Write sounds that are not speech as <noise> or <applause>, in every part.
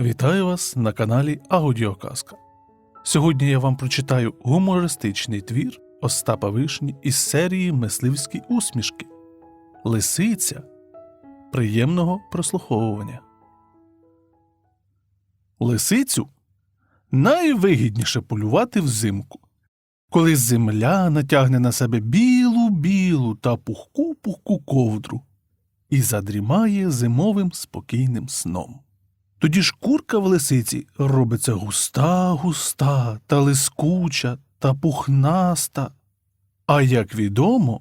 Вітаю вас на каналі Аудіоказка. Сьогодні я вам прочитаю гумористичний твір Остапа Вишні із серії Мисливські усмішки Лисиця. Приємного прослуховування. Лисицю найвигідніше полювати взимку, коли земля натягне на себе білу білу та пухку пухку ковдру і задрімає зимовим спокійним сном. Тоді шкурка в лисиці робиться густа, густа та лискуча та пухнаста. А як відомо,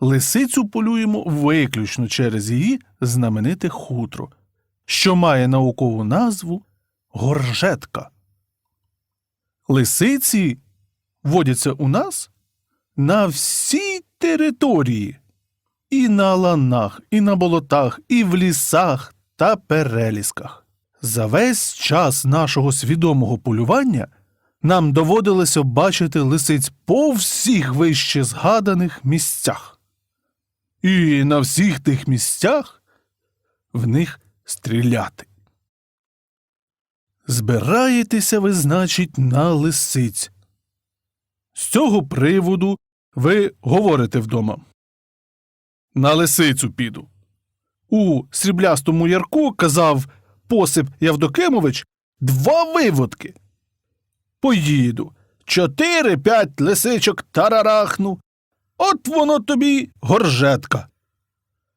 лисицю полюємо виключно через її знамените хутро, що має наукову назву горжетка. Лисиці водяться у нас на всій території, і на ланах, і на болотах, і в лісах та перелісках. За весь час нашого свідомого полювання нам доводилося бачити лисиць по всіх вище згаданих місцях. І на всіх тих місцях в них стріляти. Збираєтеся ви, значить, на лисиць. З цього приводу ви говорите вдома. На лисицю піду. У сріблястому ярку казав Посип Явдокимович два виводки. Поїду. Чотири-п'ять лисичок тарарахну. От воно тобі горжетка.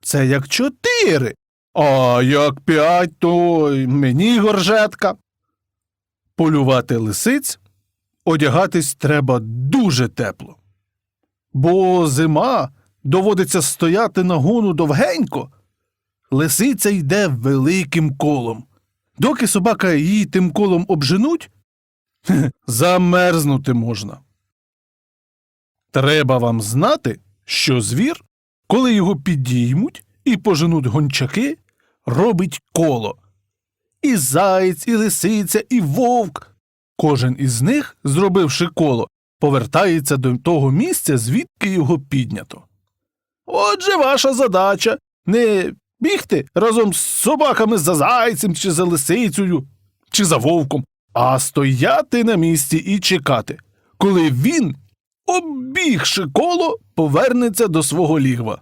Це як чотири. А як п'ять, то мені горжетка. Полювати лисиць одягатись треба дуже тепло. Бо зима доводиться стояти на гону довгенько. Лисиця йде великим колом. Доки собака її тим колом обженуть, <laughs> замерзнути можна. Треба вам знати, що звір, коли його підіймуть і поженуть гончаки, робить коло. І заєць, і лисиця, і вовк. Кожен із них, зробивши коло, повертається до того місця, звідки його піднято. Отже, ваша задача не бігти разом з собаками за зайцем чи за лисицею, чи за вовком, а стояти на місці і чекати, коли він, оббігши коло, повернеться до свого лігва.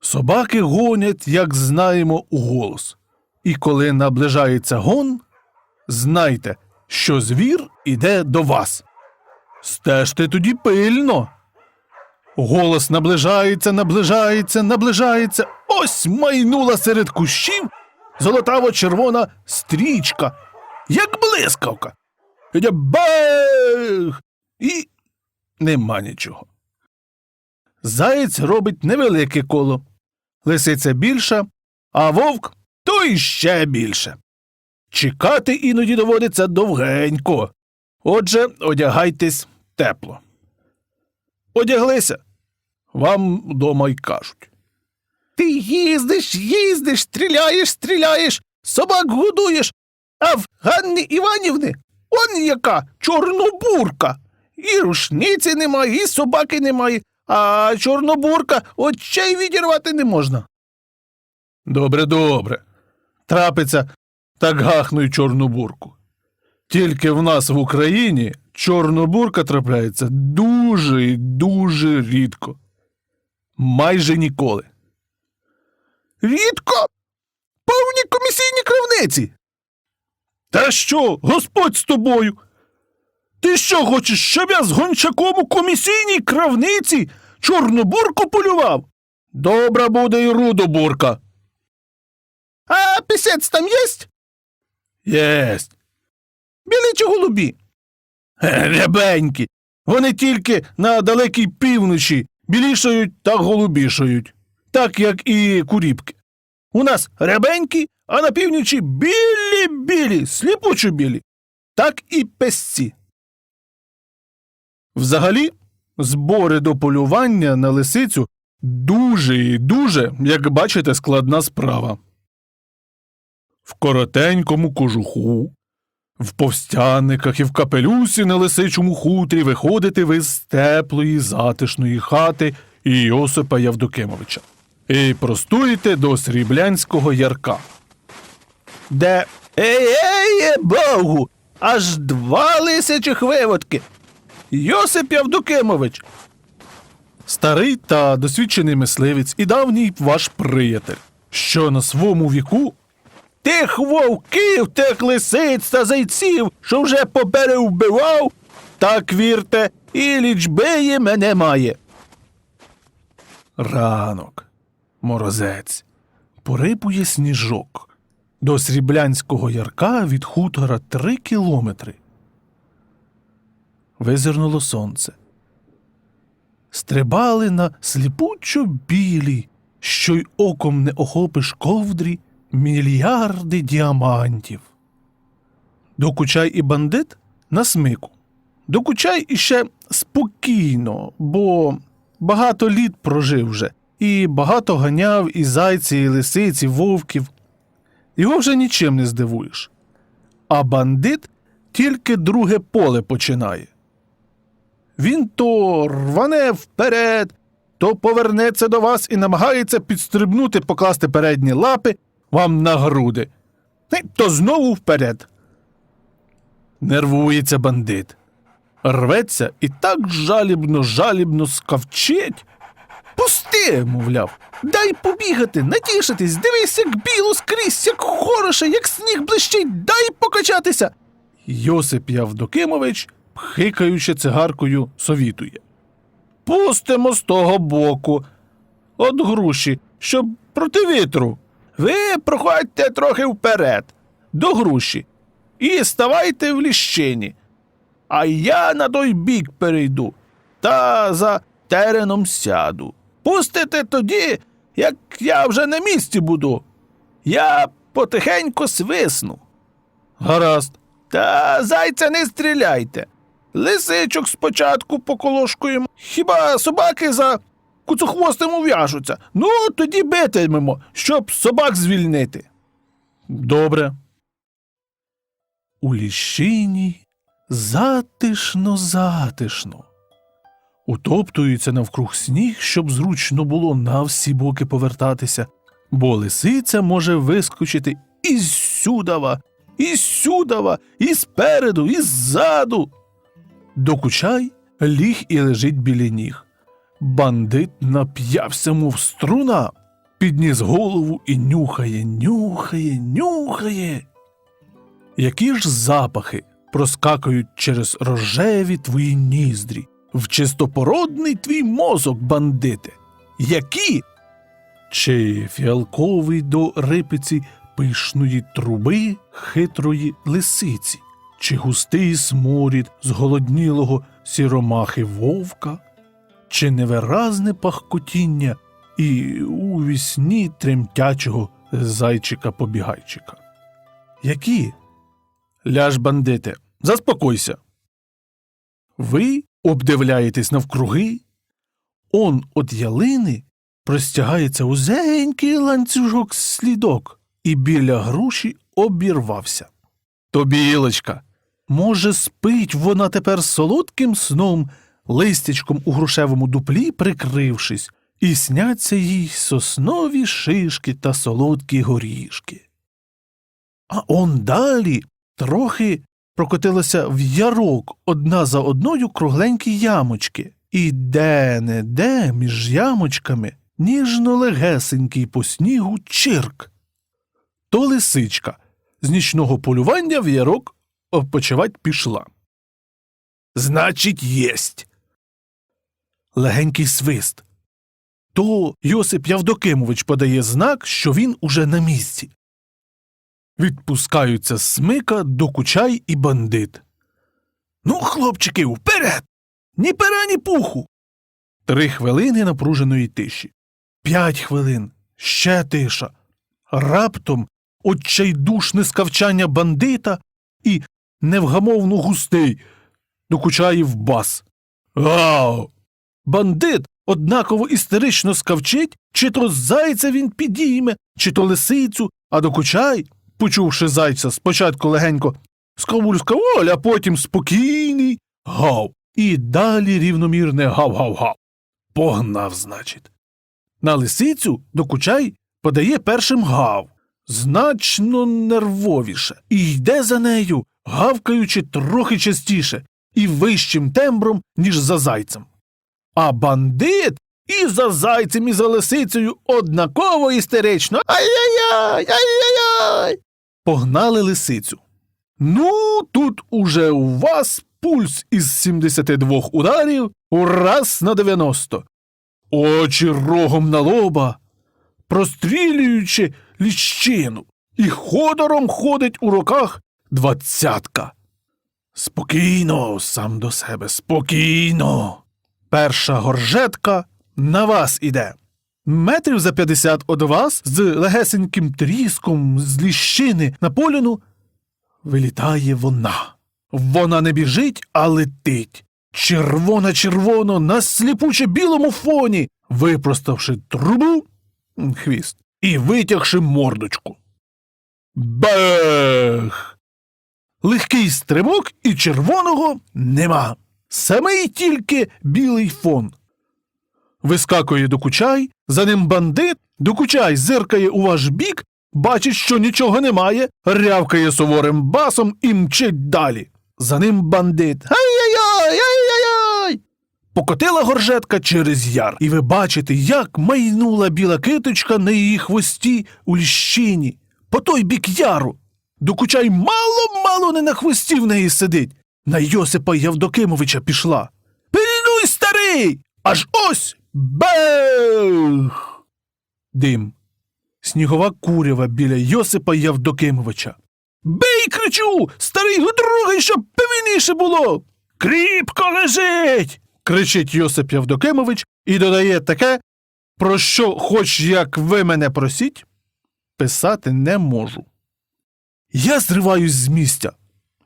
Собаки гонять, як знаємо, у голос. І коли наближається гон, знайте, що звір іде до вас. Стежте тоді пильно. Голос наближається, наближається, наближається. Ось майнула серед кущів золотаво-червона стрічка, як блискавка. Бех! І нема нічого. Заєць робить невелике коло, лисиця більша, а вовк то іще більше. Чекати іноді доводиться довгенько. Отже, одягайтесь тепло. Одяглися. Вам дома й кажуть. Ти їздиш, їздиш, стріляєш, стріляєш, собак годуєш, а в Ганни Іванівни он яка чорнобурка. І рушниці немає, і собаки немає, а чорнобурка очей відірвати не можна. Добре, добре. Трапиться, так гахну й чорнобурку. Тільки в нас в Україні чорнобурка трапляється дуже дуже рідко. Майже ніколи. Рідко? Повні комісійні кравниці. Та що, господь з тобою? Ти що хочеш, щоб я з гончаком у комісійній кравниці чорнобурку полював? Добра буде і рудобурка. А пісець там єсть? Єсть. Білі чи голубі? Е, Рябенькі. Вони тільки на далекій півночі білішають та голубішають, так як і куріпки. У нас рябенькі, а на півночі білі-білі, сліпучо білі, так і песці. Взагалі, збори до полювання на лисицю дуже і дуже, як бачите, складна справа. В коротенькому кожуху, в повстяниках і в капелюсі на лисичому хутрі виходите ви з теплої затишної хати Іосипа Явдокимовича і простуєте до Сріблянського ярка, де Ей, ей, богу! Аж два лисячих виводки. Йосип Явдокимович. Старий та досвідчений мисливець і давній ваш приятель, що на своєму віку тих вовків, тих лисиць та зайців, що вже поперевбивав, так вірте, і лічби їм немає. Ранок, морозець, порипує сніжок. До Сріблянського ярка від хутора три кілометри. Визирнуло сонце. Стрибали на сліпучо білі, що й оком не охопиш ковдрі мільярди діамантів. Докучай і бандит на смику. Докучай іще спокійно, бо багато літ прожив вже, і багато ганяв і зайці, і лисиць, і вовків. Його вже нічим не здивуєш. А бандит тільки друге поле починає. Він то рване вперед, то повернеться до вас і намагається підстрибнути, покласти передні лапи вам на груди, то знову вперед. Нервується бандит. Рветься і так жалібно, жалібно скавчить. Пусти, мовляв, дай побігати, натішитись, дивись, як біло скрізь, як хороше, як сніг блищить, дай покачатися. Йосип Явдокимович, пхикаючи цигаркою, совітує. Пустимо з того боку. От груші, щоб проти вітру. Ви проходьте трохи вперед, до груші, і ставайте в ліщині. А я на той бік перейду та за тереном сяду. Пустите тоді, як я вже на місці буду. Я потихеньку свисну. Гаразд. Та зайця не стріляйте. Лисичок спочатку поколошкуємо. Хіба собаки за куцохвостим ув'яжуться? Ну, тоді битимемо, щоб собак звільнити. Добре. У ліщині затишно, затишно. Утоптується навкруг сніг, щоб зручно було на всі боки повертатися, бо лисиця може вискочити із сюдава, і сюдава, і спереду, і ззаду. Докучай ліг і лежить біля ніг. Бандит нап'явся, мов струна, підніс голову і нюхає, нюхає, нюхає. Які ж запахи проскакують через рожеві твої ніздрі, в чистопородний твій мозок, бандите? Які? Чи фіалковий до рипиці пишної труби хитрої лисиці, чи густий сморід зголоднілого сіромахи вовка, чи невиразне пахкотіння і у вісні тремтячого зайчика-побігайчика? Які? Ляж, бандите, заспокойся. Ви обдивляєтесь навкруги. Он от ялини простягається узенький ланцюжок слідок, і біля груші обірвався. То білочка. Може, спить вона тепер солодким сном, листячком у грушевому дуплі прикрившись, і сняться їй соснові шишки та солодкі горішки. А он далі трохи прокотилося в ярок одна за одною кругленькі ямочки, і де-не-де між ямочками ніжно легесенький по снігу чирк. То лисичка з нічного полювання в ярок odpoчивать пішла. Значить, єсть. Легенький свист. То Йосип Явдокимович подає знак, що він уже на місці. Відпускаються смика, докучай і бандит. Ну, хлопчики, вперед! Ні пера, ні пуху. Три хвилини напруженої тиші. П'ять хвилин. Ще тиша. Раптом отчайдушне скавчання бандита і невгамовно густий. Докучаєв бас. Гау! Бандит однаково істерично скавчить, чи то зайця він підійме, чи то лисицю, а докучай, почувши зайця, спочатку легенько скавуль скавуль, а потім спокійний гав. І далі рівномірне гав-гав-гав. Погнав, значить. На лисицю докучай подає першим гав, значно нервовіше і йде за нею, гавкаючи трохи частіше і вищим тембром, ніж за зайцем. А бандит і за зайцем, і за лисицею однаково істерично. Ай-яй-яй! Ай-яй-яй! Погнали лисицю. Ну, тут уже у вас пульс із 72 ударів ураз на 90. Очі рогом на лоба, прострілюючи ліщину, і ходором ходить у руках двадцятка. Спокійно, сам до себе, спокійно. Перша горжетка на вас іде. Метрів за п'ятдесят од вас з легесеньким тріском з ліщини на поліну вилітає вона. Вона не біжить, а летить. Червона червоно на сліпуче білому фоні, випроставши трубу хвіст і витягши мордочку. Бех! Легкий стрибок і червоного нема. Самий тільки білий фон. Вискакує докучай, за ним бандит, докучай зиркає у ваш бік, бачить, що нічого немає, рявкає суворим басом і мчить далі. За ним бандит. Ай-яй-яй! Ай-яй-яй! Покотила горжетка через яр, і ви бачите, як майнула біла киточка на її хвості у ліщині, по той бік яру. Докучай мало-мало не на хвості в неї сидить. На Йосипа Явдокимовича пішла. Пильнуй, старий! Аж ось бех! Дим. Снігова курява біля Йосипа Явдокимовича. Бий, кричу! Старий другий, щоб певніше було. Кріпко лежить. кричить Йосип Явдокимович і додає таке, про що, хоч як ви мене просіть, писати не можу. Я зриваюсь з місця,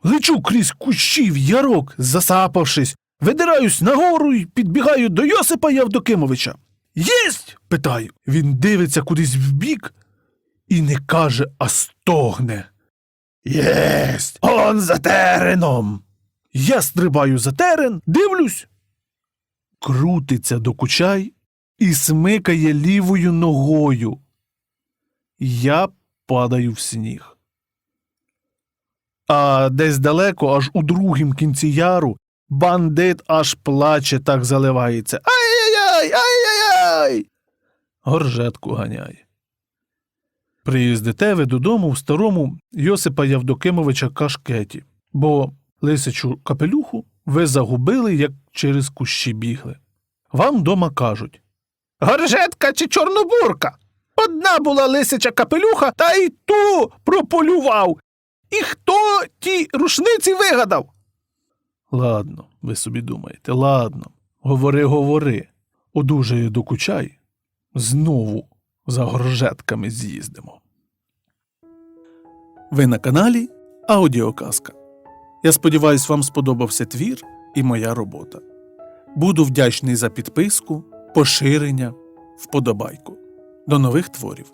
лечу крізь кущі в ярок, засапавшись, видираюсь нагору і підбігаю до Йосипа Явдокимовича. Єсть? питаю. Він дивиться кудись вбік і не каже, а стогне. Єсть! Он за тереном. Я стрибаю за терен, дивлюсь. Крутиться докучай і смикає лівою ногою. Я падаю в сніг. А десь далеко, аж у другім кінці яру, бандит аж плаче, так заливається. Ай-яй-яй! Ай-яй-яй! Горжетку ганяє. Приїздите ви додому в старому Йосипа Явдокимовича кашкеті, бо лисичу капелюху ви загубили, як через кущі бігли. Вам дома кажуть Горжетка чи чорнобурка? Одна була лисича капелюха, та й ту прополював. І хто ті рушниці вигадав? Ладно, ви собі думаєте, ладно. Говори, говори. Одужає докучай. Знову за горжетками з'їздимо. Ви на каналі Аудіоказка. Я сподіваюсь, вам сподобався твір і моя робота. Буду вдячний за підписку, поширення, вподобайку. До нових творів!